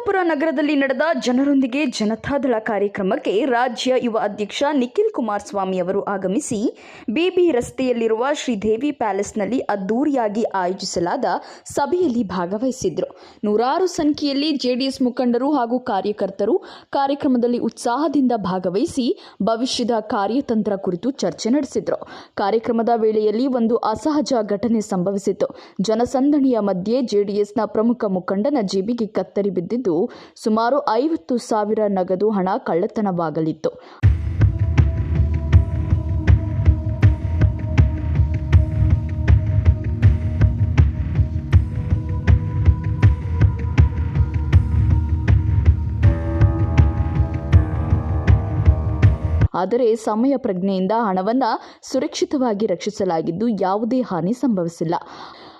ಚಿಕ್ಕಬಳ್ಳಾಪುರ ನಗರದಲ್ಲಿ ನಡೆದ ಜನರೊಂದಿಗೆ ಜನತಾದಳ ಕಾರ್ಯಕ್ರಮಕ್ಕೆ ರಾಜ್ಯ ಯುವ ಅಧ್ಯಕ್ಷ ನಿಖಿಲ್ ಕುಮಾರಸ್ವಾಮಿ ಅವರು ಆಗಮಿಸಿ, ಬಿಬಿ ರಸ್ತೆಯಲ್ಲಿರುವ ಶ್ರೀದೇವಿ ಪ್ಯಾಲೇಸ್ನಲ್ಲಿ ಅದ್ದೂರಿಯಾಗಿ ಆಯೋಜಿಸಲಾದ ಸಭೆಯಲ್ಲಿ ಭಾಗವಹಿಸಿದ್ರು. ನೂರಾರು ಸಂಖ್ಯೆಯಲ್ಲಿ ಜೆಡಿಎಸ್ ಮುಖಂಡರು ಹಾಗೂ ಕಾರ್ಯಕರ್ತರು ಕಾರ್ಯಕ್ರಮದಲ್ಲಿ ಉತ್ಸಾಹದಿಂದ ಭಾಗವಹಿಸಿ ಭವಿಷ್ಯದ ಕಾರ್ಯತಂತ್ರ ಕುರಿತು ಚರ್ಚೆ ನಡೆಸಿದ್ರು. ಕಾರ್ಯಕ್ರಮದ ವೇಳೆಯಲ್ಲಿ ಒಂದು ಅಸಹಜ ಘಟನೆ ಸಂಭವಿಸಿತು ಜನಸಂದಣಿಯ ಮಧ್ಯೆ ಜೆಡಿಎಸ್ನ ಪ್ರಮುಖ ಮುಖಂಡನ ಜೇಬಿಗೆ ಕತ್ತರಿ ಬಿದ್ದಿದ್ದು ಸುಮಾರು ಐವತ್ತು ಸಾವಿರ ನಗದು ಹಣ ಕಳ್ಳತನವಾಗಲಿತ್ತು. ಆದರೆ ಸಮಯ ಪ್ರಜ್ಞೆಯಿಂದ ಹಣವನ್ನು ಸುರಕ್ಷಿತವಾಗಿ ರಕ್ಷಿಸಲಾಗಿದ್ದು ಯಾವುದೇ ಹಾನಿ ಸಂಭವಿಸಿಲ್ಲ.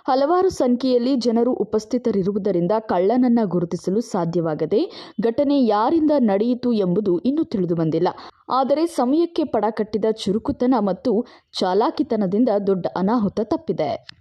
ಹಲವಾರು ಸಂಖ್ಯೆಯಲ್ಲಿ ಜನರು ಉಪಸ್ಥಿತರಿರುವುದರಿಂದ ಕಳ್ಳನನ್ನ ಗುರುತಿಸಲು ಸಾಧ್ಯವಾಗದೆ ಘಟನೆ ಯಾರಿಂದ ನಡೆಯಿತು ಎಂಬುದು ಇನ್ನೂ ತಿಳಿದು ಬಂದಿಲ್ಲ. ಆದರೆ ಸಮಯಕ್ಕೆ ಪಡಕಟ್ಟಿದ ಚುರುಕುತನ ಮತ್ತು ಚಾಲಾಕಿತನದಿಂದ ದೊಡ್ಡ ಅನಾಹುತ ತಪ್ಪಿದೆ.